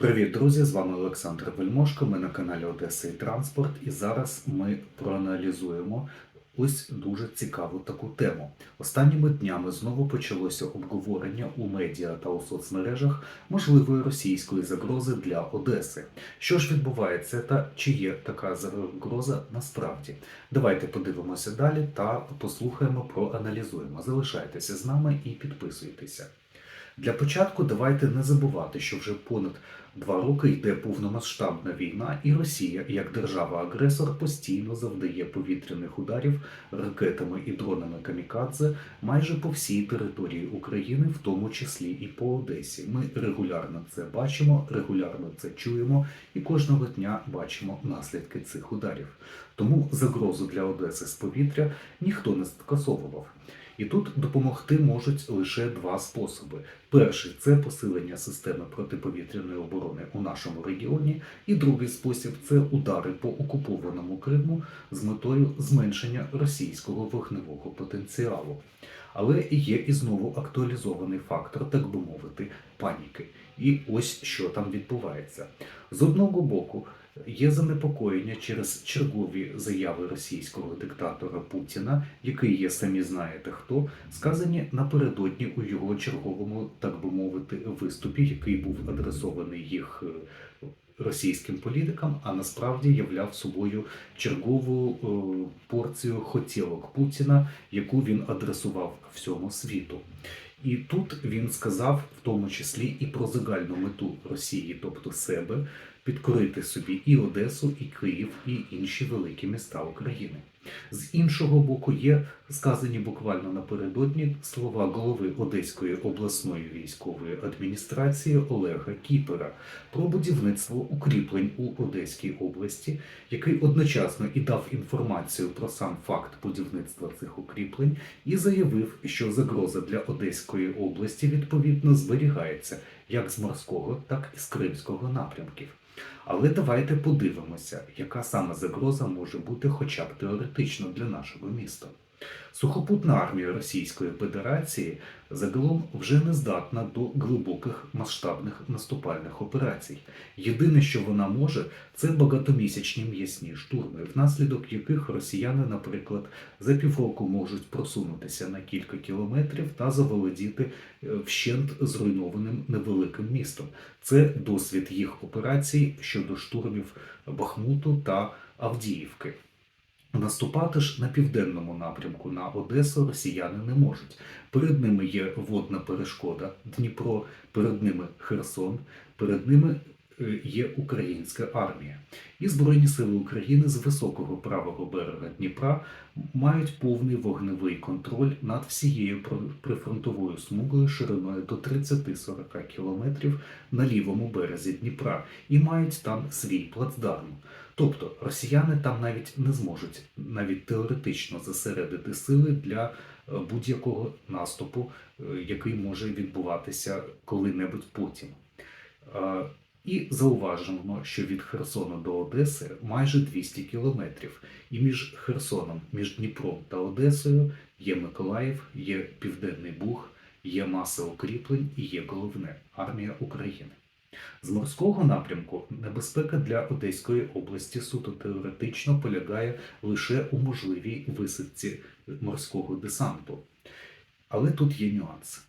Привіт, друзі! З вами Олександр Вельмошко. Ми на каналі Одеса і Транспорт. І зараз ми проаналізуємо ось дуже цікаву таку тему. Останніми днями знову почалося обговорення у медіа та у соцмережах можливої російської загрози для Одеси. Що ж відбувається та чи є така загроза насправді? Давайте подивимося далі та послухаємо, проаналізуємо. Залишайтеся з нами і підписуйтеся. Для початку давайте не забувати, що вже понад два роки йде повномасштабна війна, і Росія, як держава-агресор, постійно завдає повітряних ударів ракетами і дронами камікадзе майже по всій території України, в тому числі і по Одесі. Ми регулярно це бачимо, регулярно це чуємо, і кожного дня бачимо наслідки цих ударів. Тому загрозу для Одеси з повітря ніхто не скасовував. І тут допомогти можуть лише два способи: перший це посилення системи протиповітряної оборони у нашому регіоні, і другий спосіб це удари по окупованому Криму з метою зменшення російського вогневого потенціалу. Але є і знову актуалізований фактор, так би мовити, паніки. І ось що там відбувається. З одного боку, є занепокоєння через чергові заяви російського диктатора Путіна, який є самі знаєте хто, сказані напередодні у його черговому, так би мовити, виступі, який був адресований їх е, російським політикам, а насправді являв собою чергову е, порцію хотілок Путіна, яку він адресував всьому світу. І тут він сказав, в тому числі і про загальну мету Росії, тобто себе, підкорити собі і Одесу, і Київ, і інші великі міста України. З іншого боку, є сказані буквально напередодні слова голови Одеської обласної військової адміністрації Олега Кіпера про будівництво укріплень у Одеській області, який одночасно і дав інформацію про сам факт будівництва цих укріплень, і заявив, що загроза для Одеської області відповідно зберігається як з морського, так і з кримського напрямків. Але давайте подивимося, яка саме загроза може бути хоча б теоретично для нашого міста. Сухопутна армія Російської Федерації загалом вже не здатна до глибоких масштабних наступальних операцій. Єдине, що вона може, це багатомісячні м'ясні штурми, внаслідок яких росіяни, наприклад, за півроку можуть просунутися на кілька кілометрів та заволодіти е, вщент зруйнованим невеликим містом. Це досвід їх операцій щодо штурмів Бахмуту та Авдіївки. Наступати ж на південному напрямку на Одесу росіяни не можуть. Перед ними є водна перешкода Дніпро, перед ними Херсон, перед ними е, є українська армія. І Збройні сили України з високого правого берега Дніпра мають повний вогневий контроль над всією прифронтовою смугою шириною до 30-40 кілометрів на лівому березі Дніпра і мають там свій плацдарм. Тобто росіяни там навіть не зможуть навіть теоретично зосередити сили для е, будь-якого наступу, е, який може відбуватися коли-небудь потім. Е, І зауважимо, що від Херсону до Одеси майже 200 кілометрів, і між Херсоном, між Дніпром та Одесою є Миколаїв, є Південний Буг, є маса укріплень і є головне армія України. З морського напрямку небезпека для Одеської області суто теоретично полягає лише у можливій висадці морського десанту. Але тут є нюанс.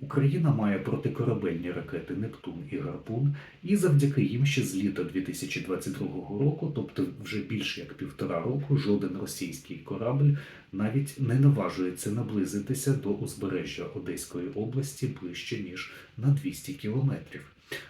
Україна має протикорабельні ракети Нептун і Гарпун, і завдяки їм ще з літа 2022 року, тобто вже більше як півтора року, жоден російський корабль навіть не наважується наблизитися до узбережжя Одеської області ближче ніж на 200 кілометрів.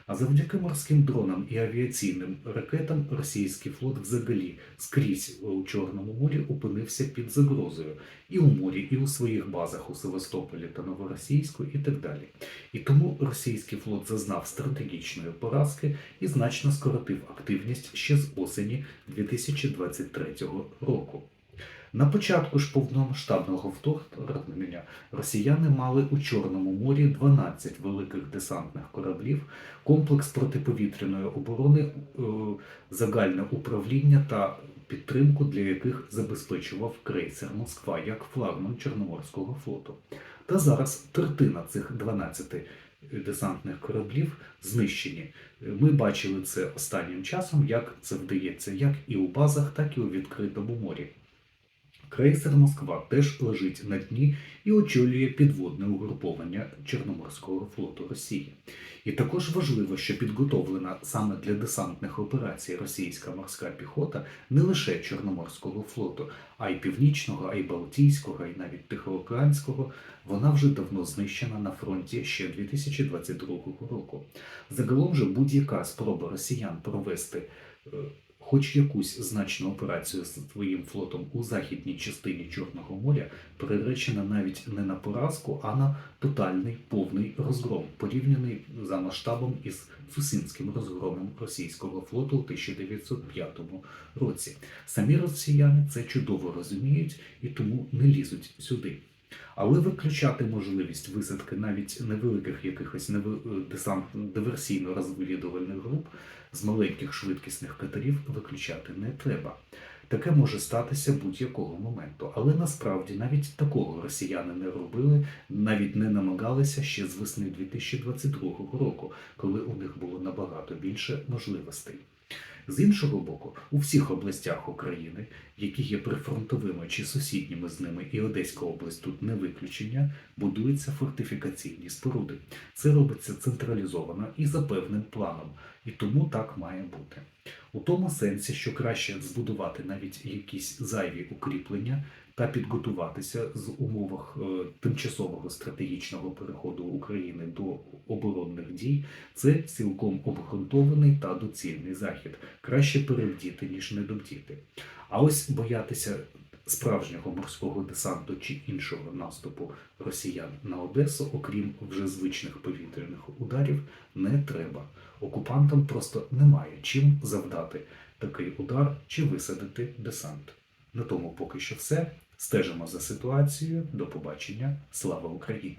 А завдяки морським дронам і авіаційним ракетам російський флот взагалі скрізь у Чорному морі опинився під загрозою і у морі, і у своїх базах у Севастополі та Новоросійську, і так далі. І тому російський флот зазнав стратегічної поразки і значно скоротив активність ще з осені 2023 року. На початку ж повномасштабного вторгнення росіяни мали у Чорному морі 12 великих десантних кораблів, комплекс протиповітряної оборони, е, загальне управління та підтримку, для яких забезпечував крейсер Москва як флагман Чорноморського флоту. Та зараз третина цих 12 десантних кораблів знищені. Ми бачили це останнім часом, як це вдається як і у базах, так і у відкритому морі. Крейсер Москва теж лежить на дні і очолює підводне угруповання Чорноморського флоту Росії. І також важливо, що підготовлена саме для десантних операцій російська морська піхота не лише Чорноморського флоту, а й Північного, а й Балтійського, й навіть Тихоокеанського, вона вже давно знищена на фронті ще 2022 року. Загалом же будь-яка спроба росіян провести е, хоч якусь значну операцію з своїм флотом у західній частині Чорного моря приречена навіть не на поразку, а на тотальний повний розгром, порівняний за масштабом із Цусинським розгромом російського флоту у 1905 році. Самі росіяни це чудово розуміють і тому не лізуть сюди. Але виключати можливість висадки навіть невеликих якихось неви- десант диверсійно-розвідувальних груп з маленьких швидкісних катерів виключати не треба. Таке може статися будь-якого моменту, але насправді навіть такого росіяни не робили, навіть не намагалися ще з весни 2022 року, коли у них було набагато більше можливостей. З іншого боку, у всіх областях України, які є прифронтовими чи сусідніми з ними, і Одеська область тут не виключення, будуються фортифікаційні споруди. Це робиться централізовано і за певним планом, і тому так має бути. У тому сенсі, що краще збудувати навіть якісь зайві укріплення та підготуватися з умовах е, тимчасового стратегічного переходу України до оборонних дій, це цілком обґрунтований та доцільний захід. Краще перевдіти, ніж недобдіти. А ось боятися справжнього морського десанту чи іншого наступу росіян на Одесу, окрім вже звичних повітряних ударів, не треба. Окупантам просто немає чим завдати такий удар чи висадити десант. На тому поки що все. Стежимо за ситуацією. До побачення. Слава Україні!